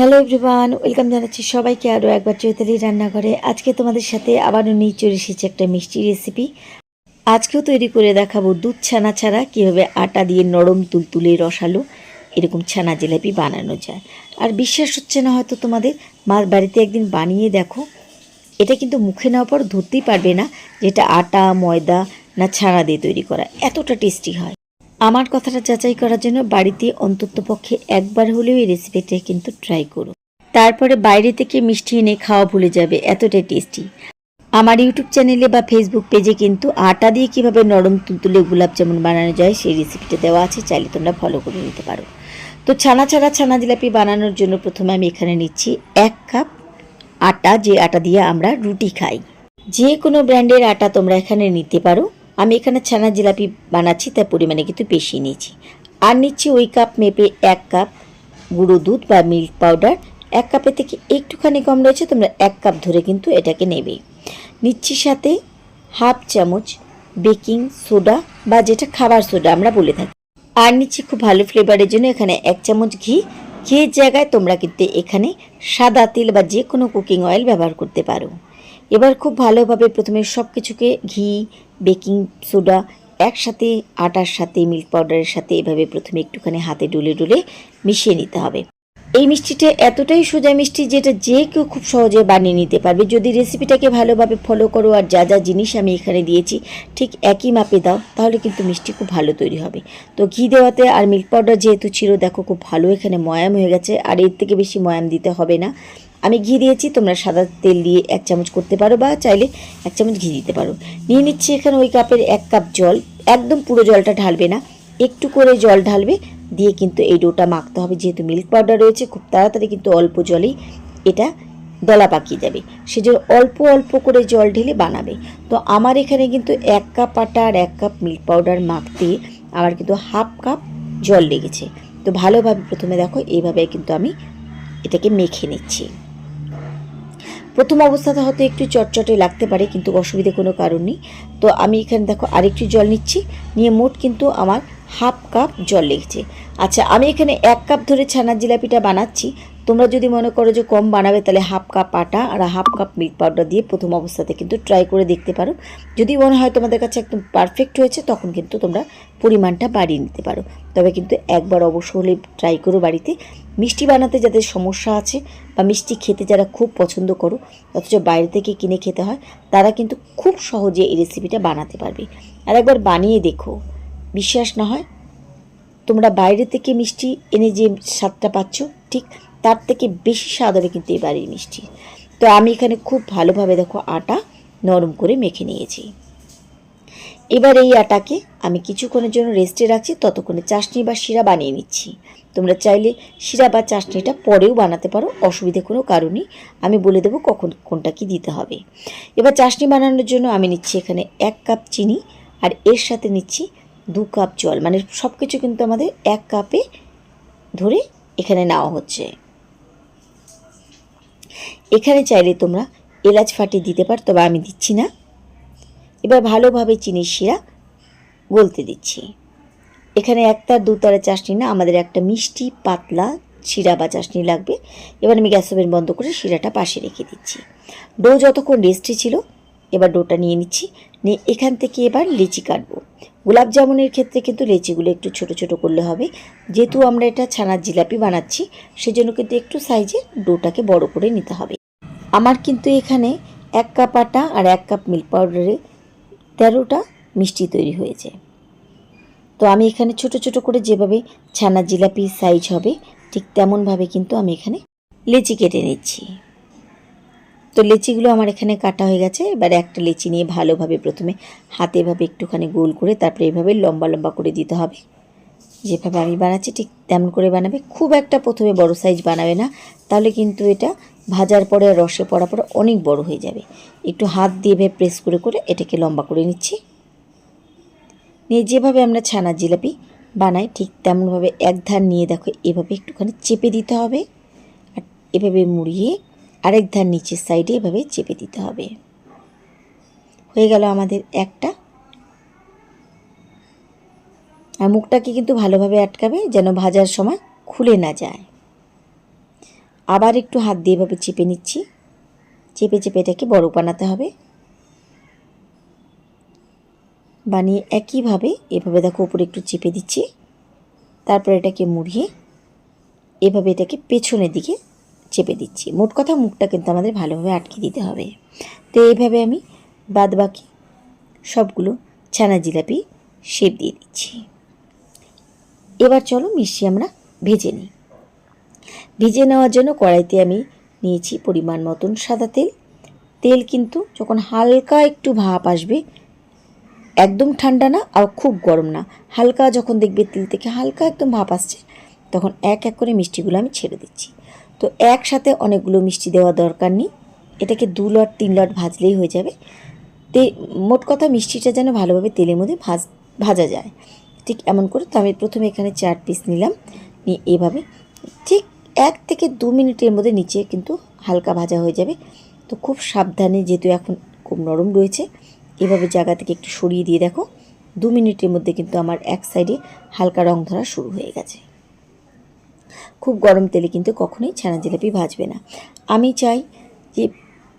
Hello everyone welcome জানাচ্ছি সবাইকে আরও একবার চৈতালি রান্নাঘরে। আজকে তোমাদের সাথে আবারও নিয়ে এসেছি একটা মিষ্টি রেসিপি আজকেও তৈরি করে দেখাবো দুধ ছানা ছাড়া কীভাবে আটা দিয়ে নরম তুলতুলে রসালো এরকম ছানা জিলাপি বানানো যায়। আর বিশ্বাস হচ্ছে না হয়তো তোমাদের, মা বাড়িতে একদিন বানিয়ে দেখো। এটা কিন্তু মুখে নেওয়ার পর ধরতেই পারবে না যেটা আটা, ময়দা না ছানা দিয়ে তৈরি করা। এতটা টেস্টি হয়। আমার কথাটা যাচাই করার জন্য বাড়িতে অন্ততপক্ষে একবার হলেও এই রেসিপিটা কিন্তু ট্রাই করো তারপরে বাইরে থেকে মিষ্টি এনে খাওয়া ভুলে যাবে এতটাই টেস্টি আমার ইউটিউব চ্যানেলে বা ফেসবুক পেজে কিন্তু আটা দিয়ে কীভাবে নরম তুলতুলে গোলাপ জামুন বানানো যায়, সেই রেসিপিটা দেওয়া আছে, চাইলে তোমরা ফলো করে নিতে পারো। তো ছানা ছাড়া ছানা জিলাপি বানানোর জন্য প্রথমে আমি এখানে নিচ্ছি এক কাপ আটা, যে আটা দিয়ে আমরা রুটি খাই। যে কোনো ব্র্যান্ডের আটা তোমরা এখানে নিতে পারো। আমি এখানে ছানা জিলাপি বানাচ্ছি, তার পরিমাণে কিন্তু বেশি নিয়েছি। আর নিচ্ছি ওই কাপ মেপে এক কাপ গুঁড়ো দুধ বা মিল্ক পাউডার। এক কাপের থেকে একটুখানি কম রয়েছে, তোমরা এক কাপ ধরে কিন্তু এটাকে নেবে। নিচ্ছি সাথে হাফ চামচ বেকিং সোডা বা যেটা খাবার সোডা, আমরা বলে থাকি। আর নিচ্ছি খুব ভালো ফ্লেভারের জন্য এখানে এক চামচ ঘি। ঘিয়ের জায়গায় তোমরা কিন্তু এখানে সাদা তেল বা যে কোনো কুকিং অয়েল ব্যবহার করতে পারো। এবার খুব ভালোভাবে প্রথমে সব কিছুকে ঘি, বেকিং সোডা একসাথে, আটার সাথে, মিল্ক পাউডারের সাথে এভাবে প্রথমে একটুখানি হাতে ডুলে ডুলে মিশিয়ে নিতে হবে। এই মিষ্টিটা এতটাই সোজা মিষ্টি যেটা যে কেউ খুব সহজে বানিয়ে নিতে পারবে। যদি রেসিপিটাকে ভালোভাবে ফলো করো আর যা যা জিনিস আমি এখানে দিয়েছি, ঠিক একই মাপে দাও, তাহলে কিন্তু মিষ্টি খুব ভালো তৈরি হবে। তো ঘি দেওয়াতে আর মিল্ক পাউডার যেহেতু ছিল, দেখো খুব ভালো এখানে ময়াম হয়ে গেছে, আর এর থেকে বেশি ময়াম দিতে হবে না। আমি ঘি দিয়েছি, তোমরা সাদা তেল দিয়ে এক চামচ করতে পারো বা চাইলে এক চামচ ঘি দিতে পারো। নিয়ে নিচ্ছি এখানে ওই কাপের এক কাপ জল। একদম পুরো জলটা ঢালবে না। একটু করে জল ঢালবে, দিয়ে কিন্তু এই ডোটা মাখতে হবে। যেহেতু মিল্ক পাউডার রয়েছে, খুব তাড়াতাড়ি কিন্তু অল্প জলেই এটা দলা পাকিয়ে যাবে। সেজন্য অল্প অল্প করে জল ঢেলে বানাবে। তো আমার এখানে কিন্তু এক কাপ আটা আর এক কাপ মিল্ক পাউডার মাখতে আমার কিন্তু হাফ কাপ জল লেগেছে। তো ভালোভাবে প্রথমে দেখো, এইভাবে কিন্তু আমি এটাকে মেখে নিচ্ছি। প্রথম অবস্থাতে হয়তো একটু চটচটে লাগতে পারে, কিন্তু অসুবিধে কোনো কারণ নেই। তো আমি এখানে দেখো আরেকটু জল নিচ্ছি। নিয়ে মোট কিন্তু আমার হাফ কাপ জল লেগেছে। আচ্ছা আমি এখানে এক কাপ ধরে ছানার জিলাপিটা বানাচ্ছি। তোমরা যদি মনে করো যে কম বানাবে, তাহলে হাফ কাপ আটা আর হাফ কাপ মিল্ক পাউডার দিয়ে প্রথম অবস্থাতে কিন্তু ট্রাই করে দেখতে পারো। যদি মনে হয় তোমাদের কাছে একদম পারফেক্ট হয়েছে, তখন কিন্তু তোমরা পরিমাণটা বাড়িয়ে নিতে পারো। তবে কিন্তু একবার অবশ্য হলে ট্রাই করো বাড়িতে। মিষ্টি বানাতে যাদের সমস্যা আছে বা মিষ্টি খেতে যারা খুব পছন্দ করো, অথচ বাইরে থেকে কিনে খেতে হয়, তারা কিন্তু খুব সহজে এই রেসিপিটা বানাতে পারবে। আর একবার বানিয়ে দেখো। বিশ্বাস না হয় তোমরা বাইরে থেকে মিষ্টি এনে যে স্বাদটা পাচ্ছ, ঠিক তার থেকে বেশি স্বাদ হবে কিন্তু এই বাড়ির মিষ্টি। তো আমি এখানে খুব ভালোভাবে দেখো আটা নরম করে মেখে নিয়েছি। এবার এই আটাকে আমি কিছুক্ষণের জন্য রেস্টে রাখছি, ততক্ষণে চাশনি বা শিরা বানিয়ে নিচ্ছি। তোমরা চাইলে শিরা বা চাশনিটা পরেও বানাতে পারো, অসুবিধে কোনো কারণই আমি বলে দেবো কখন কোনটা কি দিতে হবে। এবার চাশনি বানানোর জন্য আমি নিচ্ছি এখানে এক কাপ চিনি আর এর সাথে নিচ্ছি দু কাপ জল। মানে সব কিছু কিন্তু আমাদের এক কাপে ধরে এখানে নেওয়া হচ্ছে। এখানে চাইলে তোমরা এলাচ ফাটিয়ে দিতে পার, তবে আমি দিচ্ছি না। এবার ভালোভাবে চিনির শিরা গলতে দিচ্ছি। এখানে একটা, দুতারা চাশনি না, আমাদের একটা মিষ্টি, পাতলা শিরা বা চাশনি লাগবে। এবার আমি গ্যাস ওভেন বন্ধ করে শিরাটা পাশে রেখে দিচ্ছি। ডো যতক্ষণ রেস্টে ছিল, এবার ডোটা নিয়ে নিচ্ছি। নিয়ে এখান থেকে এবার লিচি কাটবো। গোলাপ জামুনের ক্ষেত্রে কিন্তু লেচিগুলো একটু ছোট ছোট করলে হবে। যেহেতু আমরা এটা ছানার জিলাপি বানাচ্ছি, সেজন্য কিন্তু একটু সাইজে ডোটাকে বড় করে নিতে হবে। আমার কিন্তু এখানে এক কাপ আটা আর এক কাপ মিল্ক পাউডারে তেরোটা মিষ্টি তৈরি হয়েছে। তো আমি এখানে ছোট ছোট করে যেভাবে ছানা জিলাপি সাইজ হবে, ঠিক তেমনভাবে কিন্তু আমি এখানে লেচি কেটে নিচ্ছি। তো লেচিগুলো আমার এখানে কাটা হয়ে গেছে। এবার একটা লেচি নিয়ে ভালোভাবে প্রথমে হাতে এভাবে একটুখানি গোল করে তারপরে এভাবে লম্বা লম্বা করে দিতে হবে। যেভাবে আমি বানাচ্ছি ঠিক তেমন করে বানাবে। খুব একটা প্রথমে বড় সাইজ বানাবে না, তাহলে কিন্তু এটা ভাজার পরে রসে পড়ার পরে অনেক বড় হয়ে যাবে। একটু হাত দিয়ে ভেবে প্রেস করে করে এটাকে লম্বা করে নিচ্ছি। নিয়ে যেভাবে আমরা ছানার জিলাপি বানাই, ঠিক তেমনভাবে এক ধার নিয়ে দেখো, এভাবে একটুখানি চেপে দিতে হবে। আর এভাবে মুড়িয়ে আরেক ধার নিচের সাইডে এভাবে চেপে দিতে হবে। হয়ে গেল আমাদের একটা। আর মুখটাকে কিন্তু ভালোভাবে আটকাবে যেন ভাজার সময় খুলে না যায়। আবার একটু হাত দিয়ে এভাবে চেপে নিচ্ছি। চেপে চেপে এটাকে বড় বানাতে হবে। বানিয়ে একইভাবে এভাবে দেখো উপরে একটু চেপে দিচ্ছি। তারপর এটাকে মুড়িয়ে এভাবে এটাকে পেছনের দিকে চেপে দিচ্ছি। মোট কথা মুখটা কিন্তু আমাদের ভালোভাবে আটকে দিতে হবে। তো এইভাবে আমি বাদ বাকি সবগুলো ছানা জিলাপি শেপ দিয়ে দিচ্ছি। এবার চলো মিষ্টি আমরা ভেজে নিই। ভেজে নেওয়ার জন্য কড়াইতে আমি নিয়েছি পরিমাণ মতন সাদা তেল। তেল কিন্তু যখন হালকা একটু ভাপ আসবে, একদম ঠান্ডা না আর খুব গরম না, হালকা যখন দেখবে তেল থেকে হালকা একদম ভাপ আসছে, তখন এক এক করে মিষ্টিগুলো আমি ছেড়ে দিচ্ছি। তো একসাথে অনেকগুলো মিষ্টি দেওয়া দরকার নেই, এটাকে দু লট, তিন লট ভাজলেই হয়ে যাবে। তে, মোট কথা মিষ্টিটা যেন ভালোভাবে তেলের মধ্যে ভাজ, ভাজা যায়। ঠিক এমন করে তো আমি প্রথমে এখানে চার পিস নিলাম, নিয়ে এভাবে এক থেকে দু মিনিটের মধ্যে নিচে কিন্তু হালকা ভাজা হয়ে যাবে। তো খুব সাবধানে যেহেতু এখন খুব নরম রয়েছে, এভাবে জায়গা থেকে একটু সরিয়ে দিয়ে দেখো। দু মিনিটের মধ্যে কিন্তু আমার এক সাইডে হালকা রং ধরা শুরু হয়ে গেছে। খুব গরম তেলে কিন্তু কখনোই ছানা জিলাপি ভাজবে না। আমি চাই যে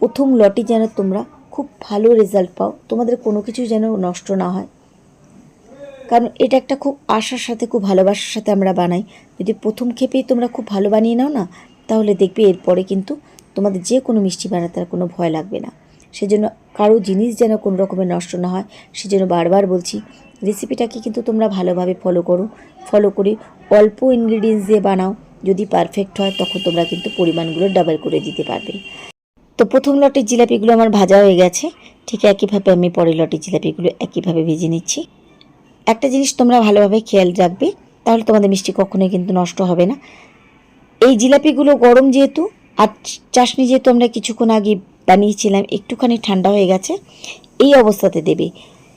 প্রথম লটে যেন তোমরা খুব ভালো রেজাল্ট পাও, তোমাদের কোনো কিছু যেন নষ্ট না হয়। কারণ এটা একটা খুব আশার সাথে, খুব ভালোবাসার সাথে আমরা বানাই। যদি প্রথম ক্ষেপেই তোমরা খুব ভালো বানিয়ে নাও না, তাহলে দেখবে এরপরে কিন্তু তোমাদের যে কোনো মিষ্টি বানাতে আর কোনো ভয় লাগবে না। সেজন্য কারও জিনিস যেন কোনো রকমের নষ্ট না হয়, সেজন্য বারবার বলছি, রেসিপিটাকে কিন্তু তোমরা ভালোভাবে ফলো করো। ফলো করে অল্প ইনগ্রিডিয়েন্টস দিয়ে বানাও, যদি পারফেক্ট হয়, তখন তোমরা কিন্তু পরিমাণগুলো ডাবল করে দিতে পারবে। তো প্রথম লটের জিলাপিগুলো আমার ভাজা হয়ে গেছে, ঠিক একইভাবে আমি পরের লটের জিলাপিগুলো একইভাবে ভেজে নিচ্ছি। একটা জিনিস তোমরা ভালোভাবে খেয়াল রাখবে, তাহলে তোমাদের মিষ্টি কখনোই কিন্তু নষ্ট হবে না। এই জিলাপিগুলো গরম যেহেতু, আর চাশনি যেহেতু আমরা কিছুক্ষণ আগে বানিয়েছিলাম, একটুখানি ঠান্ডা হয়ে গেছে, এই অবস্থাতে দেবে।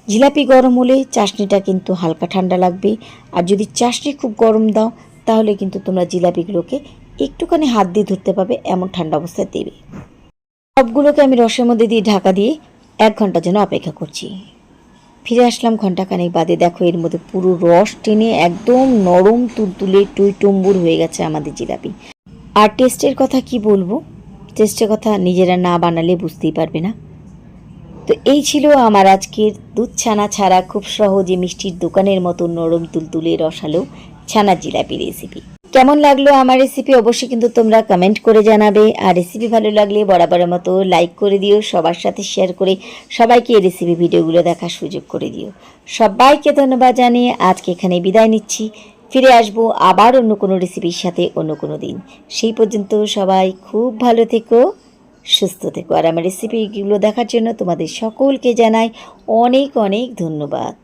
জিলাপি গরম হলে চাশনিটা কিন্তু হালকা ঠান্ডা লাগবে, আর যদি চাশনি খুব গরম দাও, তাহলে কিন্তু তোমরা জিলাপিগুলোকে একটুখানি হাত দিয়ে ধরতে পাবে এমন ঠান্ডা অবস্থায় দেবে। সবগুলোকে আমি রসের মধ্যে দিয়ে ঢাকা দিয়ে এক ঘণ্টার জন্য অপেক্ষা করছি। ফিরে আসলাম ঘন্টাখানেক বাদে। দেখো, এর মধ্যে পুরো রস টেনে একদম নরম তুলতুলে টুই টুম্বুর হয়ে গেছে আমাদের জিলাপি। আর টেস্টের কথা কি বলব? টেস্টের কথা নিজেরা না বানালে বুঝতেই পারবে না। তো এই ছিল আমার আজকের দুধ ছানা ছাড়া খুব সহজে মিষ্টির দোকানের মতো নরম তুলতুলে রসালো ছানা জিলাপি রেসিপি কেমন লাগল আমার রেসিপি অবশ্যই কিন্তু তোমরা কমেন্ট করে জানাবে। আর রেসিপি ভালো লাগলে বরাবরের মতো লাইক করে দিও, সবার সাথে শেয়ার করে সবাইকে এই রেসিপি ভিডিওগুলো দেখার সুযোগ করে দিও। সবাইকে ধন্যবাদ জানিয়ে আজকে এখানে বিদায় নিচ্ছি। ফিরে আসব আবার অন্য কোনো রেসিপির সাথে অন্য কোনো দিন। সেই পর্যন্ত সবাই খুব ভালো থেকো, সুস্থ থেকো। আর আমার রেসিপিগুলো দেখার জন্য তোমাদের সকলকে জানাই অনেক অনেক ধন্যবাদ।